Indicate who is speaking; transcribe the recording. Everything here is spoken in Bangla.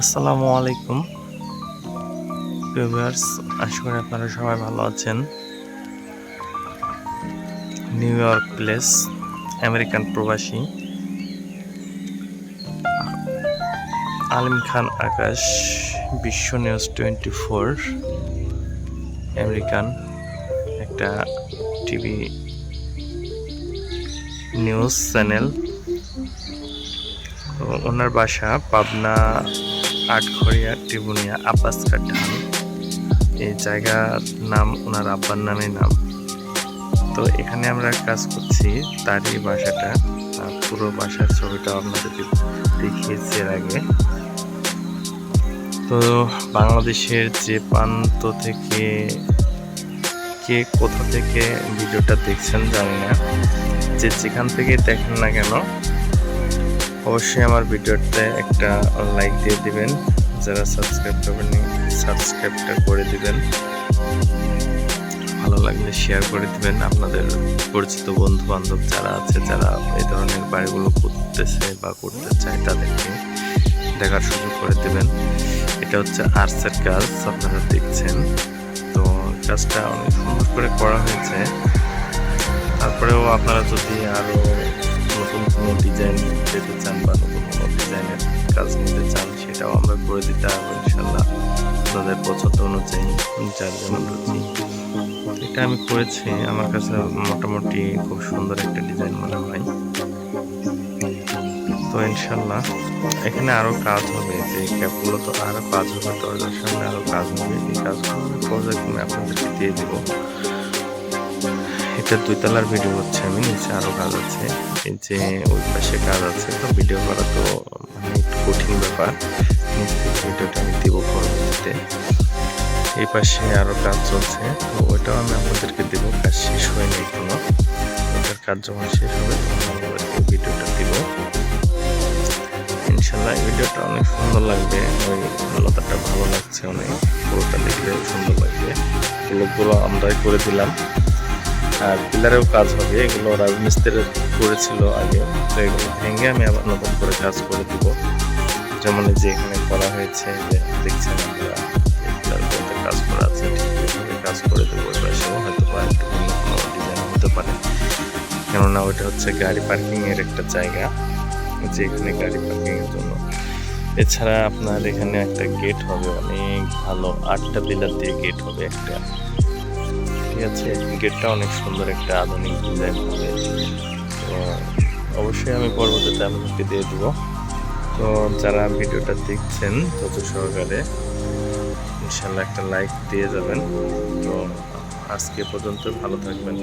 Speaker 1: আসসালামু আলাইকুম। ভিউয়ার্স, আশা করি আপনারা সবাই ভালো আছেন। নিউ ইয়র্ক প্লেস, আমেরিকান প্রবাসী। Alim Khan Akash, Bishwa news twenty four, American. একটা টিভি নিউজ চ্যানেল। ওনার বাসা পাবনা আটঘরিয়া ত্রিবুনিয়া আব্বাস কাঠান এই জায়গার নাম, ওনার আব্বার নামে নাম। তো এখানে আমরা কাজ করছি তারই বাসাটা পুরো বাসার ছবিটা আপনাদেরকে দেখিয়েছি এর আগে। তো বাংলাদেশের যে প্রান্ত থেকে কে কোথা থেকে ভিডিওটা দেখছেন জানি না। যে যেখান থেকে দেখেন না কেন অবশ্যই আমার ভিডিওতে একটা লাইক দিয়ে দিবেন। যারা সাবস্ক্রাইব করবেন সাবস্ক্রাইবটা করে দিবেন। ভালো লাগলে শেয়ার করে দিবেন। আপনাদের পরিচিত বন্ধু বান্ধব যারা আছে, যারা এই ধরনের বাড়িগুলো করতেছে বা করতে চায় তাদেরকে দেখার সুযোগ করে দিবেন। এটা হচ্ছে আর্টসের কাজ, আপনারা দেখছেন। তো কাজটা অনেক সুন্দর করে করা হয়েছে। তারপরেও আপনারা যদি আরও নতুন কোনো ডিজাইন পেতে চান বা নতুন কোনো ডিজাইনের কাজ নিতে চান, সেটাও আমরা করে দিতে পারব ইনশাল্লাহ। আপনাদের পছন্দ অনুযায়ী যার যেমন রুচি এটা আমি করেছি, আমার কাছে মোটামুটি খুব সুন্দর একটা ডিজাইন মনে হয়। তো ইনশাল্লাহ, এখানে আরও কাজ হবে, যে ক্যাপগুলো তো আরও কাজ হবে, দরজার সামনে আরও কাজ হবে, এই কাজগুলো পর্যায়ক্রমে আপনাদেরকে দিয়ে দেবো। এটা দুইতলার ভিডিও হচ্ছে, আমি নিচে আরও কাজ আছে যে ওই পাশে কাজ আছে, তো ভিডিও করা তো মানে একটু কঠিন ব্যাপার। ভিডিওটা আমি দিব পরবর্তীতে। এই পাশে আরও কাজ চলছে, তো ওইটাও আমি আপনাদেরকে দেবো, কাজ শেষ হয়নি এখনও। ওটার কাজ যখন শেষ হবে তখন ভিডিওটা দিব। ইনশাল্লাহ ভিডিওটা অনেক সুন্দর লাগবে, ওই লতাটা ভালো লাগছে অনেক, পুরোটা দেখলে সুন্দর লাগবে। লোকগুলো আমরাই করে দিলাম। আর পিলারেও কাজ হবে, এগুলো রাজমিস্ত্রি করেছিল আগে। তো এগুলো ভেঙে আমি আবার নতুন করে কাজ করে দিব। যেমন যে এখানে করা হয়েছে দেখছেন এই পিলারগুলোতে কাজ করা আছে, ঠিক এইভাবে কাজ করে দেবো। ওই পাশেও হয়তো বা কোনো ডিজাইন হতে পারে। কেননা ওইটা হচ্ছে গাড়ি পার্কিং এর একটা জায়গা, যে এখানে গাড়ি পার্কিং এর জন্য। এছাড়া আপনার এখানে একটা গেট হবে, অনেক ভালো। আটটা পিলার দিয়ে গেট হবে একটা। আছে গেটটা অনেক সুন্দর একটা আধুনিক ডিজাইন হবে। তো অবশ্যই আমি পরবর্তীতে আপনাদেরকে দিয়ে দেবো। তো যারা ভিডিওটা দেখছেন তত সহকারে ইনশাল্লাহ একটা লাইক দিয়ে যাবেন। তো আজকে পর্যন্ত ভালো থাকবেন।